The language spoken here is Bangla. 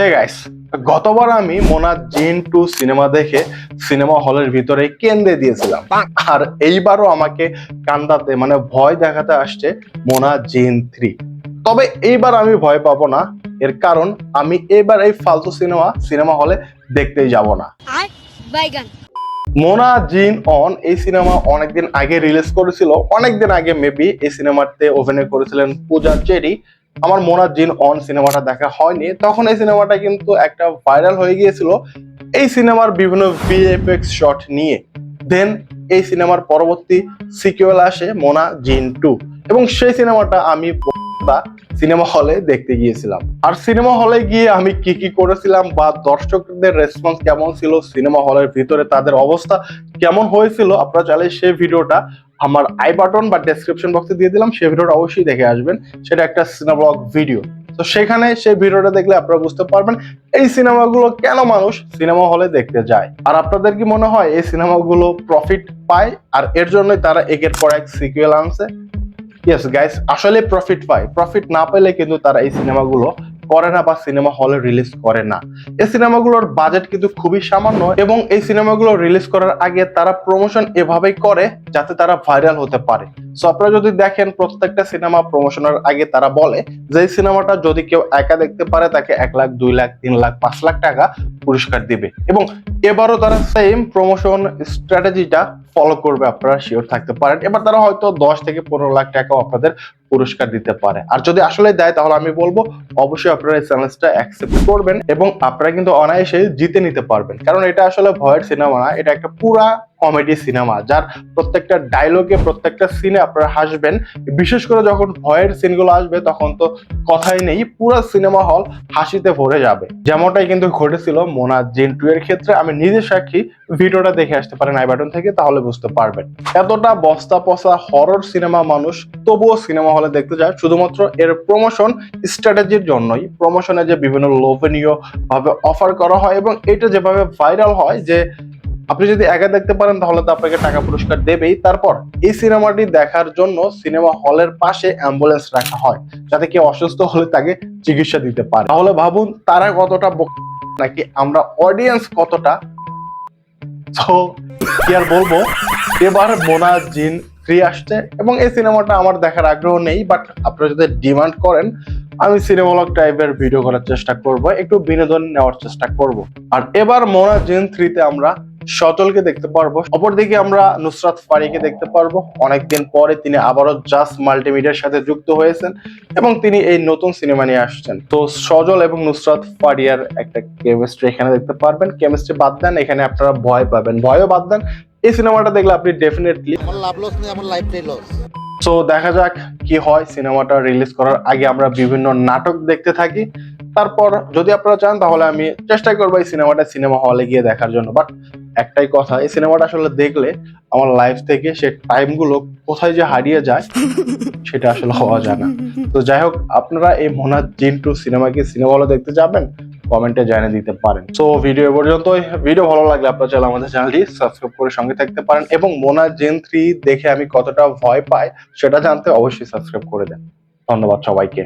হে গাইস গতবার আমি মোনা জিন টু সিনেমা দেখে সিনেমা হলের ভিতরে কেন্দ্রে দিয়েছিলাম। আর এইবারও আমাকে কান্দাতে মানে ভয় দেখাতে আসছে মোনা জিন থ্রি। তবে এইবার আমি ভয় পাবো না এর কারণ আমি এবার এই ফালতু সিনেমা সিনেমা হলে দেখতেই যাব না। মোনা জিন অন এই সিনেমা অনেকদিন আগে রিলিজ করেছিল অনেকদিন আগে মেবি এই সিনেমাতে অভিনয় করেছিলেন পূজা চেরি। আমার মোনার জিন অন সিনেমাটা দেখা হয়নি। তখন এই সিনেমাটা কিন্তু একটা ভাইরাল হয়ে গিয়েছিল। এই সিনেমার বিভিন্ন ভিএফএক্স শট নিয়ে। দেন এই সিনেমার পরবর্তী সিকুয়েল আসে মোনা জিন টু এবং সেই সিনেমাটা আমি বা সিনেমা হলে দেখতে গিয়েছিলাম। আর সিনেমা হলে গিয়ে আমি কি কি করেছিলাম বা দর্শকদের রেসপন্স কেমন ছিল সিনেমা হলের ভিতরে তাদের অবস্থা কেমন হয়েছিল, আপনারা চাইলে সেই ভিডিওটা আমার আই বাটন বা ডেসক্রিপশন বক্সে দিয়ে দিলাম, সেই ভিডিওটা অবশ্যই দেখে আসবেন। সেটা একটা সিনেমা ভিডিও তো সেখানে সেই ভিডিওটা দেখলে আপনারা বুঝতে পারবেন, এই সিনেমাগুলো কেন মানুষ সিনেমা হলে দেখতে যায়? আর আপনাদের কি মনে হয়, এই সিনেমাগুলো প্রফিট পায়? আর এর জন্যই তারা একের পর এক সিকুয়েল আনছে? ইয়েস গাইস আসলে প্রফিট পায়। প্রফিট না পেলে কিন্তু তারা এই সিনেমাগুলো করে না বা সিনেমা হলে রিলিজ করে না। এই সিনেমাগুলোর বাজেট কিন্তু খুবই সামান্য এবং এই সিনেমাগুলো রিলিজ করার আগে তারা প্রমোশন এভাবেই করে যাতে তারা ভাইরাল হতে পারে। আপনারা যদি দেখেন প্রত্যেকটা সিনেমা প্রমোশনের আগে তারা বলে যে সিনেমাটা যদি কেউ একা দেখতে পারে, তাকে এক লাখ, দুই লাখ, তিন লাখ, পাঁচ লাখ টাকা পুরস্কার দিবে। এবং এবারও তারা সেম প্রমোশন স্ট্র্যাটেজিটা ফলো করবে, আপনারা শিওর থাকতে পারেন। এবার তারা হয়তো দশ থেকে পনেরো লাখ টাকাও আপনাদের পুরস্কার দিতে পারে। আর যদি আসলে দেয়, তাহলে আমি বলব, অবশ্যই আপনারা এই চ্যালেঞ্জটা অ্যাকসেপ্ট করবেন এবং আপনারা কিন্তু অনায়াসে জিতে নিতে পারবেন। কারণ এটা আসলে ভয়ের সিনেমা না, এটা একটা পুরা কমেডি সিনেমা, যার প্রত্যেকটা ডায়লগে প্রত্যেকটা সিনে আপনারা হাসবেন। বিশেষ করে যখন ভয়ের সিনগুলো আসবে, তখন তো কথাই নেই, পুরো সিনেমা হল হাসিতে ভরে যাবে। যেমনটাই কিন্তু ঘটেছিল মোনা জিন্টু এর ক্ষেত্রে, আমি নিজে সাক্ষী, ভিডিওটা দেখে আসতে পারেন আই বাটন থেকে, তাহলে বুঝতে পারবেন। এতটা বস্তা পচা হরর সিনেমা মানুষ, তবুও সিনেমা হলে দেখতে যায়, শুধুমাত্র এর প্রমোশন স্ট্র্যাটেজির জন্যই। প্রমোশনে যে বিভিন্ন লোভনীয় ভাবে অফার করা হয় এবং এটা যেভাবে ভাইরাল হয় যে আপনি যদি একা দেখতে পারেন, তাহলে তো আপনাকে টাকা পুরস্কার দেবেই। তারপর, এই সিনেমাটি দেখার জন্য সিনেমা হলের পাশে অ্যাম্বুলেন্স রাখা হয়, যাতে কেউ অসুস্থ হলে তাকে চিকিৎসা দিতে পারে। তাহলে ভাবুন, তারা কতটা নাকি আমরা অডিয়েন্স কতটা? তো কি আর বলব? এবার মোনা, জিন থ্রি আসছে, এবং এই সিনেমাটা আমার দেখার আগ্রহ নেই বাট আপনারা যদি ডিমান্ড করেন, আমি সিনেমালক টাইপের ভিডিও করার চেষ্টা করব, একটু বিনোদন নেওয়ার চেষ্টা করব। আর এবার মোনা, জিন থ্রিতে আমরা সচলকে দেখতে পারব। অপরদিকে আমরা নুসরাত ফারিকে দেখতে পারব। অনেকদিন পরে তিনি আবারও জাস্ট মাল্টিমিডিয়ার সাথে যুক্ত হয়েছেন এবং তিনি এই নতুন সিনেমা নিয়ে আসছেন। তো সজল এবং নুসরাত ফারিয়ার একটা কেমিস্ট্রি এখানে দেখতে পারবেন। কেমিস্ট্রি বাদ দেন এখানে আপনারা ভয় পাবেন। ভয়ও বাদ দেন। এই সিনেমাটা দেখলে আপনি ডেফিনেটলি আমার লাভ লস নেই আমার লাইফটাই লস সো দেখা যাক কি হয়। সিনেমাটা রিলিজ করার আগে আমরা বিভিন্ন নাটক দেখতে থাকি। তারপর যদি আপনারা চান তাহলে আমি চেষ্টা করব এই সিনেমাটা সিনেমা হলে গিয়ে দেখার জন্য। বাট একটাই কথা এই সিনেমাটা আসলে দেখলে আমার লাইফ থেকে সে টাইমগুলো কোথায় যে হারিয়ে যায় সেটা আসলে হওয়া যায় না। তো যাই হোক আপনারা এই মোনা জিন্টু সিনেমা কি সিনেমা হলে দেখতে যাবেন? কমেন্টে জানিয়ে দিতে পারেন। সো ভিডিও পর্যন্ত ভিডিও ভালো লাগলে আপনারা চাইলে আমাদের চ্যানেলটি সাবস্ক্রাইব করে সঙ্গে থাকতে পারেন এবং মোনা জেন থ্রি দেখে আমি কতটা ভয় পাই সেটা জানতে অবশ্যই সাবস্ক্রাইব করে দেন। ধন্যবাদ সবাইকে।